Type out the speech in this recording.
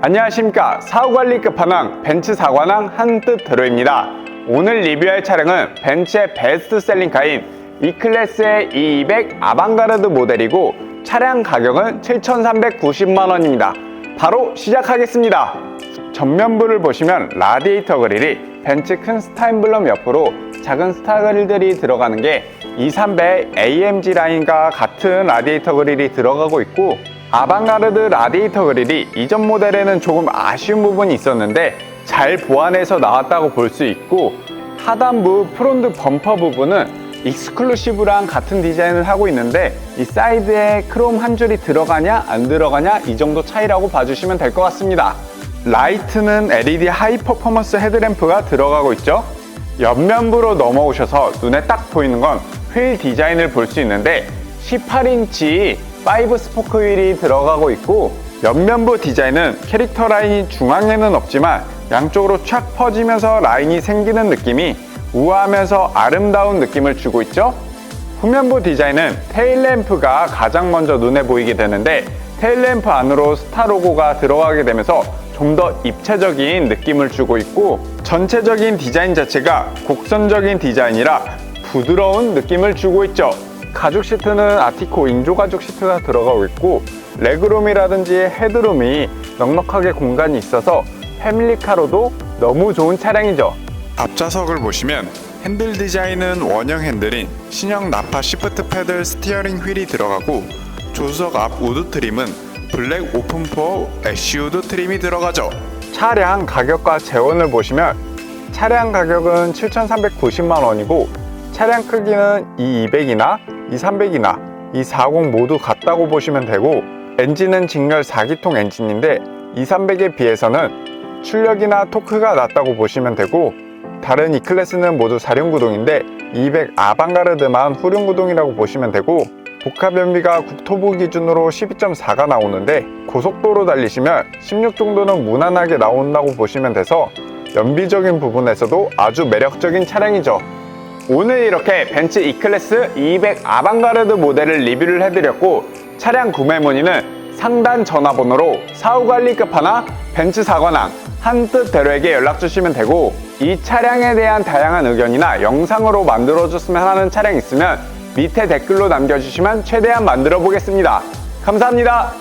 안녕하십니까. 사후관리 끝판왕 벤츠 사관왕 한뜻 대로입니다. 오늘 리뷰할 차량은 벤츠의 베스트셀링카인 E클래스의 E200 아방가르드 모델이고 차량 가격은 7,390만원입니다. 바로 시작하겠습니다. 전면부를 보시면 라디에이터 그릴이 벤츠 큰 스타임블럼 옆으로 작은 스타 그릴들이 들어가는 게 230 AMG 라인과 같은 라디에이터 그릴이 들어가고 있고 아방가르드 라디에이터 그릴이 이전 모델에는 조금 아쉬운 부분이 있었는데 잘 보완해서 나왔다고 볼 수 있고 하단부 프론트 범퍼 부분은 익스클루시브랑 같은 디자인을 하고 있는데 이 사이드에 크롬 한 줄이 들어가냐 안 들어가냐 이 정도 차이라고 봐주시면 될 것 같습니다. 라이트는 LED 하이 퍼포먼스 헤드램프가 들어가고 있죠. 옆면부로 넘어오셔서 눈에 딱 보이는 건 휠 디자인을 볼 수 있는데 18인치 5 스포크 휠이 들어가고 있고 옆면부 디자인은 캐릭터 라인이 중앙에는 없지만 양쪽으로 촥 퍼지면서 라인이 생기는 느낌이 우아하면서 아름다운 느낌을 주고 있죠. 후면부 디자인은 테일램프가 가장 먼저 눈에 보이게 되는데 테일램프 안으로 스타 로고가 들어가게 되면서 좀 더 입체적인 느낌을 주고 있고 전체적인 디자인 자체가 곡선적인 디자인이라 부드러운 느낌을 주고 있죠 가죽 시트는 아티코 인조 가죽 시트가 들어가고 있고 레그룸이라든지 헤드룸이 넉넉하게 공간이 있어서 패밀리카로도 너무 좋은 차량이죠 앞좌석을 보시면 핸들 디자인은 원형 핸들인 신형 나파 시프트 패들 스티어링 휠이 들어가고 조수석 앞 우드 트림은 블랙 오픈포 애쉬 우드 트림이 들어가죠. 차량 가격과 재원을 보시면 차량 가격은 7,390만 원이고 차량 크기는 E200이나 E300이나 E40 모두 같다고 보시면 되고 엔진은 직렬 4기통 엔진인데 E300에 비해서는 출력이나 토크가 낮다고 보시면 되고 다른 E클래스는 모두 4륜구동인데 200 아방가르드만 후륜구동이라고 보시면 되고 복합 연비가 국토부 기준으로 12.4가 나오는데 고속도로 달리시면 16 정도는 무난하게 나온다고 보시면 돼서 연비적인 부분에서도 아주 매력적인 차량이죠. 오늘 이렇게 벤츠 E클래스 200 아방가르드 모델을 리뷰를 해드렸고 차량 구매 문의는 상단 전화번호로 사후관리 끝하나 벤츠 사관왕 한뜻 대로에게 연락 주시면 되고 이 차량에 대한 다양한 의견이나 영상으로 만들어 줬으면 하는 차량 있으면 밑에 댓글로 남겨주시면 최대한 만들어 보겠습니다. 감사합니다.